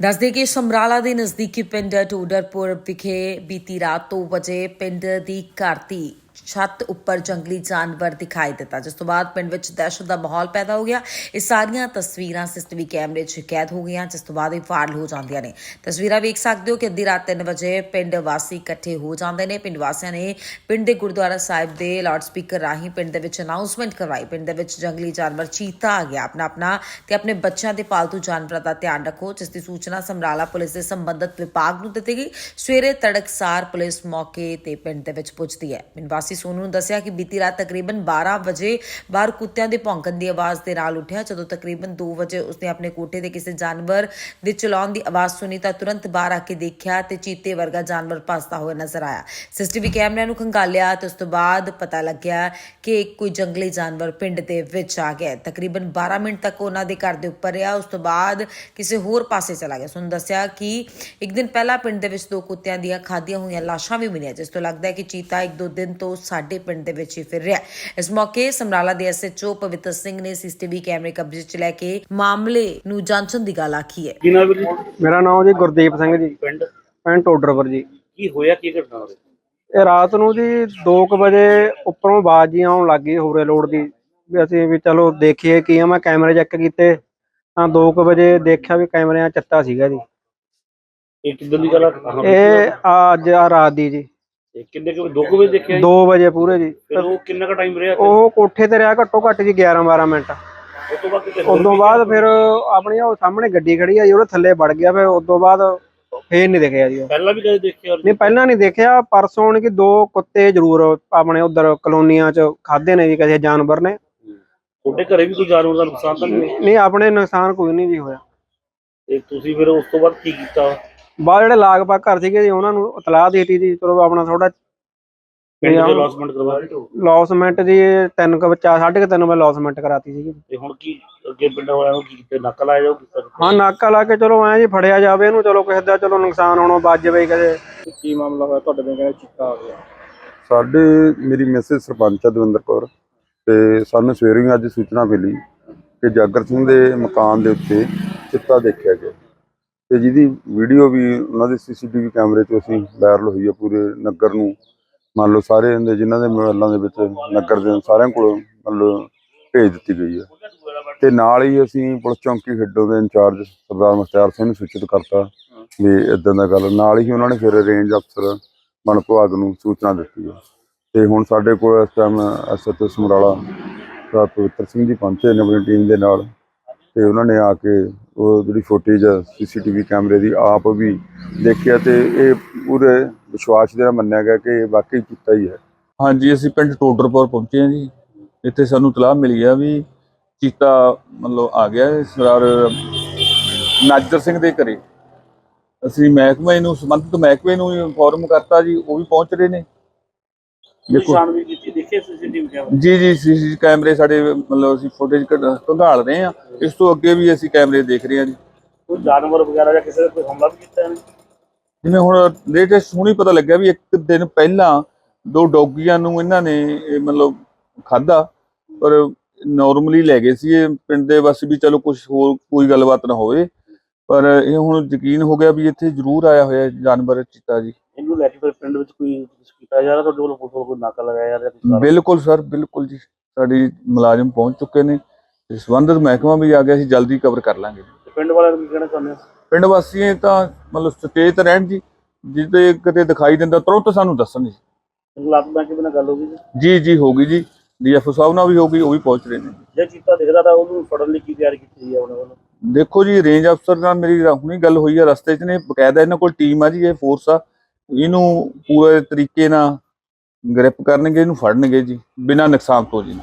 ਦੱਸਦੇ ਕਿ ਸਮਰਾਲਾ ਦੇ ਨਜ਼ਦੀਕੀ ਪਿੰਡ ਟੂਡਰਪੁਰ ਵਿਖੇ ਬੀਤੀ ਰਾਤ 2 ਵਜੇ ਪਿੰਡ ਦੀ ਘਰਤੀ ਛੱਤ ਉੱਪਰ ਜੰਗਲੀ ਜਾਨਵਰ ਦਿਖਾਈ ਦਿੱਤਾ। ਜਿਸ ਤੋਂ ਬਾਅਦ ਪਿੰਡ ਵਿੱਚ ਦਹਿਸ਼ਤ ਦਾ ਮਾਹੌਲ ਪੈਦਾ ਹੋ ਗਿਆ। ਇਹ ਸਾਰੀਆਂ ਤਸਵੀਰਾਂ ਸੀਸੀਟੀਵੀ ਕੈਮਰੇ 'ਚ ਕੈਦ ਹੋ ਗਈਆਂ, ਜਿਸ ਤੋਂ ਬਾਅਦ ਇਹ ਫਾਰਲ ਹੋ ਜਾਂਦੀਆਂ ਨੇ। ਤਸਵੀਰਾਂ ਵੇਖ ਸਕਦੇ ਹੋ ਕਿ ਅੱਧੀ ਰਾਤ 3 ਵਜੇ ਪਿੰਡ ਵਾਸੀ ਇਕੱਠੇ ਹੋ ਜਾਂਦੇ ਨੇ। ਪਿੰਡ ਵਾਸੀਆਂ ਨੇ ਪਿੰਡ ਦੇ ਗੁਰਦੁਆਰਾ ਸਾਹਿਬ ਦੇ ਲਾਊਡ ਸਪੀਕਰ ਰਾਹੀਂ ਪਿੰਡ ਦੇ ਵਿੱਚ ਅਨਾਉਂਸਮੈਂਟ ਕਰਵਾਈ। ਪਿੰਡ ਦੇ ਵਿੱਚ ਜੰਗਲੀ ਜਾਨਵਰ ਚੀਤਾ ਆ ਗਿਆ। ਆਪਣਾ ਆਪਣਾ ਤੇ ਆਪਣੇ ਬੱਚਿਆਂ ਦੇ ਪਾਲਤੂ ਜਾਨਵਰਾਂ ਦਾ ਧਿਆਨ ਰੱਖੋ, ਜਿਸ ਦੀ ਸੂਚਨਾ ਸਮਰਾਲਾ ਪੁਲਿਸ ਦੇ ਸੰਬੰਧਿਤ ਵਿਭਾਗ ਨੂੰ ਦਿੱਤੀ ਗਈ। ਸਵੇਰੇ ਤੜਕਸਾਰ ਪੁਲਿਸ ਮੌਕੇ ਤੇ ਪਿੰਡ ਦੇ ਵਿੱਚ ਪੁੱਜਦੀ ਹੈ। ਪਿੰਡ ਵਾਸੀ ਸੋਨੂ ਨੇ ਦੱਸਿਆ ਕਿ ਬੀਤੀ ਰਾਤ ਤਕਰੀਬਨ 12 ਵਜੇ ਬਾਹਰ ਕੁੱਤਿਆਂ ਦੇ ਭੌਂਕਣ ਦੀ ਆਵਾਜ਼ ਦੇ ਨਾਲ ਉੱਠਿਆ। ਜਦੋਂ ਤਕਰੀਬਨ 2 ਵਜੇ ਉਸਨੇ ਆਪਣੇ ਕੋਠੇ ਦੇ ਕਿਸੇ ਜਾਨਵਰ ਦੇ ਚਲਾਉਣ ਦੀ ਆਵਾਜ਼ ਸੁਣੀ ਤਾਂ ਤੁਰੰਤ ਬਾਹਰ ਆ ਕੇ ਦੇਖਿਆ ਤੇ ਚੀਤੇ ਵਰਗਾ ਜਾਨਵਰ ਭੱਜਦਾ ਹੋਇਆ ਨਜ਼ਰ ਆਇਆ। ਸੀਸੀਟੀਵੀ ਕੈਮਰਿਆਂ ਨੂੰ ਖੰਗਾਲਿਆ ਤੇ ਉਸ ਤੋਂ ਬਾਅਦ ਪਤਾ ਲੱਗਿਆ ਕਿ ਕੋਈ ਜੰਗਲੀ ਜਾਨਵਰ ਪਿੰਡ ਦੇ ਵਿੱਚ ਆ ਗਿਆ ਤਕਰੀਬਨ 12 ਮਿੰਟ ਤੱਕ ਉਹਨਾਂ ਦੇ ਘਰ ਦੇ ਉੱਪਰ ਰਿਹਾ। ਉਸ ਤੋਂ ਬਾਅਦ ਕਿਸੇ ਹੋਰ ਪਾਸੇ ਚਲਾ ਗਿਆ। ਸੁਣ ਦੱਸਿਆ ਕਿ ਇੱਕ ਦਿਨ ਪਹਿਲਾਂ ਪਿੰਡ ਦੇ ਵਿੱਚ ਦੋ ਕੁੱਤਿਆਂ ਦੀਆਂ ਖਾਦੀਆਂ ਹੋਈਆਂ ਲਾਸ਼ਾਂ ਵੀ ਮਿਲੀਆਂ, ਜਿਸ ਤੋਂ ਲੱਗਦਾ ਹੈ ਕਿ ਚੀਤਾ ਇੱਕ ਦੋ ਦਿਨ ਤੋਂ ਸਾਡੇ ਪਿੰਡ ਦੇ ਵਿੱਚ ਹੀ ਫਿਰ ਰਿਹਾ। ਇਸ ਮੌਕੇ ਸਮਰਾਲਾ ਦੇ ਐਸਐਚਓ ਪਵਿੱਤਰ ਸਿੰਘ ਨੇ ਸੀਸੀਟੀਵੀ ਕੈਮਰੇ ਕਬਜ਼ੇ 'ਚ ਲੈ ਕੇ ਮਾਮਲੇ ਨੂੰ ਜਾਂਚਣ ਦੀ ਗੱਲ ਆਖੀ ਹੈ। ਵੀਰ ਜੀ? ਮੇਰਾ ਨਾਮ ਜੀ ਗੁਰਦੀਪ ਸਿੰਘ ਜੀ। ਪਿੰਡ? ਪਿੰਡ ਟੋਡਰਪੁਰ ਜੀ। ਕੀ ਹੋਇਆ ਕੀ ਘਟਨਾ ਹੋਈ ਇਹ ਰਾਤ ਨੂੰ ਜੀ 2:00 ਵਜੇ ਉੱਪਰੋਂ ਆਵਾਜ਼ ਜੀ ਆਉਣ ਲੱਗੀ ਹੋਰੇ ਲੋਡ ਦੀ। ਵੀ ਅਸੀਂ ਵੀ ਚਲੋ ਦੇਖੀਏ ਕੀ ਆ ਮੈਂ ਕੈਮਰੇ ਚੈੱਕ ਕੀਤੇ ਤਾਂ 2:00 ਵਜੇ ਦੇਖਿਆ ਵੀ ਕੈਮਰਿਆਂ ਚੱਤਾ ਸੀਗਾ ਜੀ। ਇਹ ਕਿੱਦਾਂ ਦੀ ਗੱਲ ਆ? ਇਹ ਆ ਅੱਜ ਆ ਰਾਤ ਦੀ ਜੀ। ਇਹ ਕਿੰਨੇ ਕੁ ਦੋ ਕੁ ਵਜੇ ਦੇਖਿਆ ਜੀ? 2 ਵਜੇ ਪੂਰੇ ਜੀ। ਫਿਰ ਉਹ ਕਿੰਨਾ ਕ ਟਾਈਮ ਰਿਹਾ? ਉਹ ਕੋਠੇ ਤੇ ਰਿਹਾ ਘੱਟੋ ਘੱਟ ਜੀ 11 12 ਮਿੰਟ। ਉਸ ਤੋਂ ਬਾਅਦ ਕਿਤੇ ਹੋਰ ਉਦੋਂ ਵੀ ਬਾਅਦ ਫਿਰ ਆਪਣੀ ਉਹ ਸਾਹਮਣੇ ਗੱਡੀ ਖੜੀ ਆ ਜੀ ਉਹਦੇ ਥੱਲੇ ਵੜ ਗਿਆ ਫਿਰ ਉਦੋਂ ਬਾਅਦ ਫੇਰ ਨਹੀਂ ਦਿਖਿਆ ਜੀ ਉਹ। ਪਹਿਲਾਂ ਵੀ ਕਦੇ ਦੇਖਿਆ ਔਰ ਨਹੀਂ ਪਹਿਲਾਂ ਨਹੀਂ ਦੇਖਿਆ। ਪਰਸੋਂ ਨੇ ਕਿ ਦੋ ਕੁੱਤੇ ਜ਼ਰੂਰ ਆਪਣੇ ਉਧਰ ਕਲੋਨੀਆਂ 'ਚ ਖਾਦੇ ਨੇ ਜੀ ਕਿਸੇ ਜਾਨਵਰ ਨੇ। ਤੁਹਾਡੇ ਘਰੇ ਵੀ ਕੋਈ ਜਾਨਵਰ ਦਾ ਨੁਕਸਾਨ ਤਾਂ ਨਹੀਂ ਹੋਇਆ? ਨਹੀਂ ਆਪਣੇ ਨੁਕਸਾਨ ਕੋਈ ਨਹੀਂ ਜੀ ਹੋਇਆ। ਤੇ ਤੁਸੀਂ ਫਿਰ ਉਸ ਤੋਂ ਬਾਅਦ ਕੀ ਕੀਤਾ? ਬਾਅਦ ਜਿਹੜੇ ਲਾਗ-ਬਾਗ ਘਰ ਸੀਗੇ ਜੀ ਉਹਨਾਂ ਨੂੰ ਇਤਲਾਹ ਦੇ ਦਿੱਤੀ ਜੀ ਚਲੋ ਆਪਣਾ ਥੋੜਾ ਪਿੰਡ ਦੇ ਲੌਸਮੈਂਟ ਕਰਵਾ ਦਿੱਤੀ? ਲੌਸਮੈਂਟ ਜੀ ਤਿੰਨ ਕੁ ਬੱਚਾ ਸਾਢੇ ਕੁ ਤਿੰਨ ਵਜੇ ਲੌਸਮੈਂਟ ਕਰਾਤੀ ਸੀਗੀ। ਤੇ ਹੁਣ ਕੀ ਅੱਗੇ ਪਿੰਡ ਵਾਲਿਆਂ ਨੂੰ ਕੀ ਕੀਤਾ ਨੱਕ ਲਾਇਆ ਜਾਊ ਕੀਤਾ ਹਾਂ ਨਾਕਾ ਲਾ ਕੇ ਚਲੋ ਐ ਜੀ ਫੜਿਆ ਜਾਵੇ ਇਹਨੂੰ ਚਲੋ ਕਿਸੇ ਦਾ ਚਲੋ ਨੁਕਸਾਨ ਹੋਣੋਂ ਬਚ ਜਾਵੇ ਕਦੇ ਕੀ ਮਾਮਲਾ ਹੋਇਆ? ਤੁਹਾਡੇ ਦੇ ਕਹਿੰਦੇ ਚਿੱਟਾ ਆ ਗਿਆ? ਸਾਡੇ ਮੇਰੀ ਮੈਸੇਜ ਸਰਪੰਚ ਆ ਦਵਿੰਦਰ ਕੌਰ ਤੇ ਸਾਨੂੰ ਸਵੇਰੇ ਹੀ ਅੱਜ ਸੂਚਨਾ ਮਿਲੀ ਕਿ ਜਾਗਰ ਸਿੰਘ ਦੇ ਮਕਾਨ ਦੇ ਉੱਤੇ ਚਿੱਤਾ ਦੇਖਿਆ ਗਿਆ। ਤੇ ਜਿਹਦੀ ਵੀਡੀਓ ਵੀ ਉਹਨਾਂ ਦੇ ਸੀਸੀਟੀਵੀ ਕੈਮਰੇ 'ਚ ਅਸੀਂ ਵਾਇਰਲ ਹੋਈ ਹੈ ਪੂਰੇ ਨਗਰ ਨੂੰ। ਮੰਨ ਲਓ ਸਾਰੇ ਦੇ ਜਿਨ੍ਹਾਂ ਦੇ ਮੋਬਾਈਲਾਂ ਦੇ ਵਿੱਚ ਨਗਰ ਦੇ ਸਾਰਿਆਂ ਕੋਲ ਮੰਨ ਲਓ ਭੇਜ ਦਿੱਤੀ ਗਈ ਹੈ ਤੇ ਨਾਲ ਹੀ ਅਸੀਂ ਪੁਲਿਸ ਚੌਂਕੀ ਖੇਡੋ ਦੇ ਇੰਚਾਰਜ ਸਰਦਾਰ ਮੁਖਤਿਆਰ ਸਿੰਘ ਨੂੰ ਸੂਚਿਤ ਕਰਤਾ ਵੀ ਇਦਾਂ ਦਾ ਗੱਲ। ਨਾਲ ਹੀ ਉਹਨਾਂ ਨੇ ਫਿਰ ਰੇਂਜ ਅਫਸਰ ਵਣ ਵਿਭਾਗ ਨੂੰ ਸੂਚਨਾ ਦਿੱਤੀ ਹੈ ਤੇ ਹੁਣ ਸਾਡੇ ਕੋਲ ਇਸ ਟਾਈਮ ਐਸਐਚਓ ਸਮਰਾਲਾ ਸਰਦਾਰ ਪਵਿੱਤਰ ਸਿੰਘ ਜੀ ਪਹੁੰਚੇ ਨੇ ਆਪਣੀ ਟੀਮ ਦੇ ਨਾਲ। ਤੇ ਉਹਨਾਂ ਨੇ ਆ ਕੇ ਉਹ ਜਿਹੜੀ ਫੁਟੇਜ ਸੀਸੀਟੀਵੀ ਕੈਮਰੇ ਦੀ ਆਪ ਵੀ ਦੇਖਿਆ ਤੇ ਇਹ ਪੂਰੇ ਵਿਸ਼ਵਾਸ ਦੇ ਨਾਲ ਮੰਨਿਆ ਗਿਆ ਕਿ ਇਹ ਵਾਕਈ ਕੀਤਾ ਹੀ ਹੈ। ਹਾਂਜੀ ਅਸੀਂ ਪਿੰਡ ਟੋਡਰਪੁਰ ਪਹੁੰਚੇ ਹਾਂ ਜੀ। ਇੱਥੇ ਸਾਨੂੰ ਤਲਾਹ ਮਿਲੀ ਆ ਵੀ ਚੀਤਾ ਮਤਲਬ ਆ ਗਿਆ ਹੈ ਸਰਦਾਰ ਨਾਜਰ ਸਿੰਘ ਦੇ ਘਰੇ। ਅਸੀਂ ਮਹਿਕਮੇ ਨੂੰ ਸੰਬੰਧਿਤ ਮਹਿਕਮੇ ਨੂੰ ਇਨਫੋਰਮ ਕਰਤਾ ਜੀ ਉਹ ਵੀ ਪਹੁੰਚ ਰਹੇ ਨੇ। ਦੇਖੋ। ਨਿਸ਼ਾਨ ਵੀ ਕੀਤੀ ਦੇਖੇ ਸੀਸੀਟੀਵੀ ਕੈਮਰਾ ਜੀ ਜੀ ਸੀਸੀ ਕੈਮਰੇ ਸਾਡੇ ਮਤਲਬ ਅਸੀਂ ਫੁਟੇਜ ਕੰਧਾਲ ਰਹੇ ਆ ਇਸ ਤੋਂ ਅੱਗੇ ਵੀ ਅਸੀਂ ਕੈਮਰੇ ਦੇਖ ਰਹੇ ਹਾਂ ਜੀ। ਕੋਈ ਜਾਨਵਰ ਵਗੈਰਾ ਜਾਂ ਕਿਸੇ ਦਾ ਕੋਈ ਹਮਲਾ ਵੀ ਕੀਤਾ ਇਹਨੇ ਜਿਵੇਂ ਹੁਣ ਲੇਟੈਸਟ ਹੁਣੀ ਪਤਾ ਲੱਗਿਆ ਵੀ ਇੱਕ ਦਿਨ ਪਹਿਲਾਂ ਦੋ ਡੌਗੀਆਂ ਨੂੰ ਇਹਨਾਂ ਨੇ ਮਤਲਬ ਖਾਦਾ ਪਰ ਨਾਰਮਲੀ ਲੈ ਗਏ ਸੀ ਇਹ ਪਿੰਡ ਦੇ ਬਸ ਵੀ ਚਲੋ ਕੁਝ ਹੋਰ ਕੋਈ ਗੱਲਬਾਤ ਨਾ ਹੋਵੇ। ਪਰ ਇਹ ਹੁਣ ਯਕੀਨ ਹੋ ਗਿਆ ਵੀ ਇੱਥੇ ਜ਼ਰੂਰ ਆਇਆ ਹੋਇਆ ਜਾਨਵਰ ਚੀਤਾ ਜੀ। ਇਹਨੂੰ ਲੈ ਕੇ ਫਿਰ ਪਿੰਡ ਵਿੱਚ ਕੋਈ ਕੀਤਾ ਜਾ ਰਿਹਾ? ਤੁਹਾਡੇ ਕੋਲ ਕੋਈ- ਕੋਈ ਨਾਕਾ ਲਗਾਇਆ ਜਾ ਰਿਹਾ? ਬਿਲਕੁਲ ਸਰ ਬਿਲਕੁਲ ਜੀ। ਸਾਡੀ ਮੁਲਾਜ਼ਮ ਪਹੁੰਚ ਚੁੱਕੇ ਨੇ। ਸੰਬੰਧਿਤ ਮਹਿਕਮਾ ਵੀ ਆ ਗਿਆ ਸੀ ਜਲਦੀ ਕਵਰ ਕਰ ਲਾਂਗੇ। ਪਿੰਡ ਵਾਲਿਆਂ ਨੂੰ ਕੀ ਕਹਿਣਾ ਚਾਹੁੰਦੇ ਹੋ? ਪਿੰਡ ਵਾਸੀਆਂ ਤਾਂ ਮਤਲਬ ਸੁਚੇਤ ਰਹਿਣ ਜੀ ਜਿੱਤੇ ਕਿਤੇ ਦਿਖਾਈ ਦਿੰਦਾ ਤੁਰੰਤ ਸਾਨੂੰ ਦੱਸਣ ਜੀ। ਬੈਂਕ ਗੱਲ ਹੋ ਗਈ ਜੀ? ਜੀ ਜੀ ਹੋ ਗਈ ਜੀ। ਡੀਐਫਓ ਸਾਹਿਬ ਨਾਲ ਵੀ ਹੋ ਗਈ ਉਹ ਵੀ ਪਹੁੰਚ ਰਹੇ ਨੇ। ਜੇ ਚੀਤਾ ਦਿਖਦਾ ਤਾਂ ਉਹਨੂੰ ਫੜਨ ਲਈ ਕੀ ਤਿਆਰੀ ਕੀਤੀ ਹੈ ਉਹਨਾਂ ਵੱਲੋਂ? ਦੇਖੋ ਜੀ ਰੇਂਜ ਅਫਸਰ ਨਾਲ ਮੇਰੀ ਹੁਣੀ ਗੱਲ ਹੋਈ ਆ ਰਸਤੇ 'ਚ ਨੇ ਬਕਾਇਦਾ ਇਹਨਾਂ ਕੋਲ ਟੀਮ ਆ ਜੀ ਇਹ ਫੋਰਸ ਆ। ਇਹਨੂੰ ਪੂਰੇ ਤਰੀਕੇ ਨਾਲ ਗ੍ਰਿਪ ਕਰਨਗੇ ਇਹਨੂੰ ਫੜਨਗੇ ਜੀ ਬਿਨਾਂ ਨੁਕਸਾਨ ਤੋਂ ਜੀ।